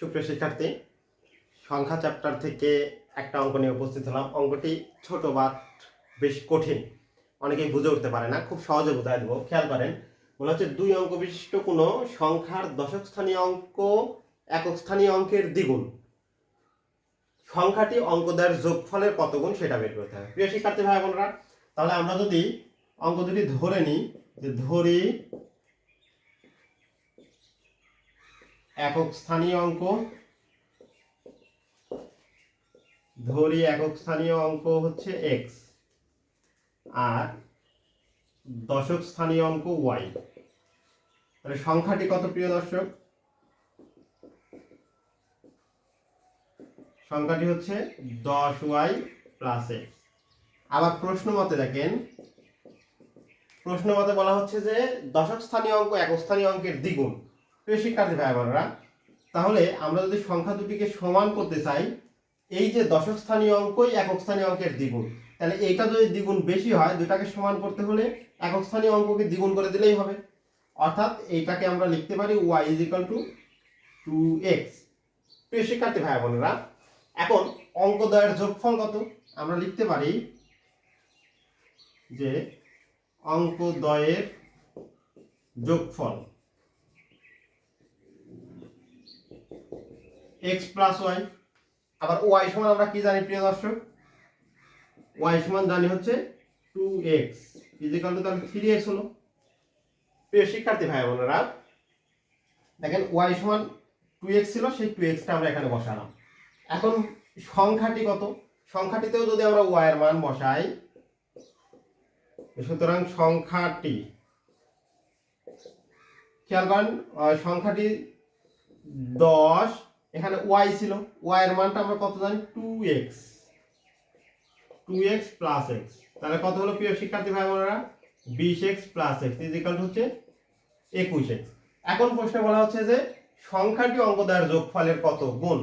সুপ্রিয় শিক্ষার্থী, সংখ্যা চ্যাপ্টার থেকে একটা অঙ্ক নিয়ে উপস্থিত হলাম। অঙ্কটি ছোট বা বেশ কঠিন, অনেকেই বুঝে উঠতে পারে না, খুব সহজে বোঝাই দেবো। খেয়াল করেন বলা হচ্ছে দুই অঙ্ক বিশিষ্ট কোনো সংখ্যার দশক স্থানীয় অঙ্ক একক স্থানীয় অঙ্কের দ্বিগুণ। সংখ্যাটি অঙ্কদের যোগফলের কত গুণ সেটা বের করতে হবে। প্রিয় শিক্ষার্থী ভাই বোনরা, তাহলে আমরা যদি অঙ্ক দুটি ধরে নিই, যে ধরি একক স্থানীয় অঙ্ক। ধরি একক স্থানীয় অঙ্ক হচ্ছে এক্স আর দশক স্থানীয় অঙ্ক ওয়াই তাহলে সংখ্যাটি কত প্রিয় দর্শক? সংখ্যাটি হচ্ছে দশ ওয়াই প্লাস এক্স আবার প্রশ্ন মতে দেখেন। প্রশ্ন মতে বলা হচ্ছে যে দশক স্থানীয় অঙ্ক একক স্থানীয় অঙ্কের দ্বিগুণ। প্রিয় শিক্ষার্থী ভাই তাহলে আমরা যদি সংখ্যা দুটিকে সমান করতে চাই, এই যে দশক স্থানীয় অঙ্কই একক স্থানীয় অঙ্কের দ্বিগুণ। তাহলে এইটা যদি দ্বিগুণ বেশি হয় দুটাকে সমান করতে হলে একক স্থানীয় অঙ্ককে দ্বিগুণ করে দিলেই হবে। অর্থাৎ এইটাকে আমরা লিখতে পারি Y is equal to two X প্রিয় শিক্ষার্থী ভাই বোনেরা এখন অঙ্কদ্বয়ের যোগফল কত? আমরা লিখতে পারি যে অঙ্কদ্বয়ের যোগফল এক্স প্লাস ওয়াই আবার ওয়াই সমান আমরা কি জানি, প্রিয় দর্শক? ওয়াই সমান জানি হচ্ছে two X is equal to তাহলে থ্রি এক্স হলো। প্রিয় শিক্ষার্থী ভাই, বোনেরা, দেখেন ওয়াই সমান টু এক্স ছিল, সেই টু এক্সটা আমরা এখানে বসালাম। এখন সংখ্যাটি কত? সংখ্যাটিতেও যদি আমরা ওয়াই এর মান বসাই, সুতরাং সংখ্যাটি, খেয়াল করেন সংখ্যাটি দশ এখানে ওয়াই ছিল ওয়াই এর মানটা আমরা কত জানি? Two X two X plus X তাহলে কত হলো প্রিয় শিক্ষার্থী ভাই বোনেরা বিশ এক্স প্লাস এক্স ইজিকাল হচ্ছে একুশ এক্স এখন প্রশ্নে বলা হচ্ছে যে, সংখ্যাটি অঙ্কদায়ের যোগফলের কত গুণ?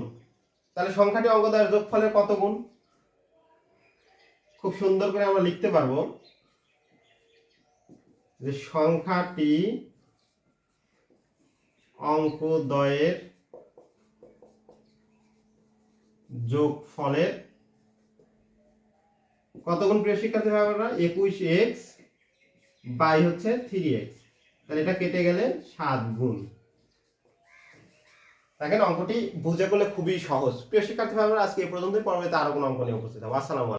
তাহলে সংখ্যাটি অঙ্কদায়ের যোগফলের কত গুণ? খুব সুন্দর করে আমরা লিখতে পারব যে সংখ্যাটি অঙ্কদ্বয়ের যোগফলের কত গুণ প্রিয় শিক্ষার্থী ভাই বোনেরা একুশ এক্স বাই হচ্ছে থ্রি এক্স তাহলে এটা কেটে গেলে সাত গুণ। দেখেন অঙ্কটি বুঝে করলে খুবই সহজ। প্রিয় শিক্ষার্থী ভাই বোনেরা আজকে এই পর্যন্তই। পরবর্তীতে আরও কোনো অঙ্ক নিয়ে উপস্থিত হব। আসসালামু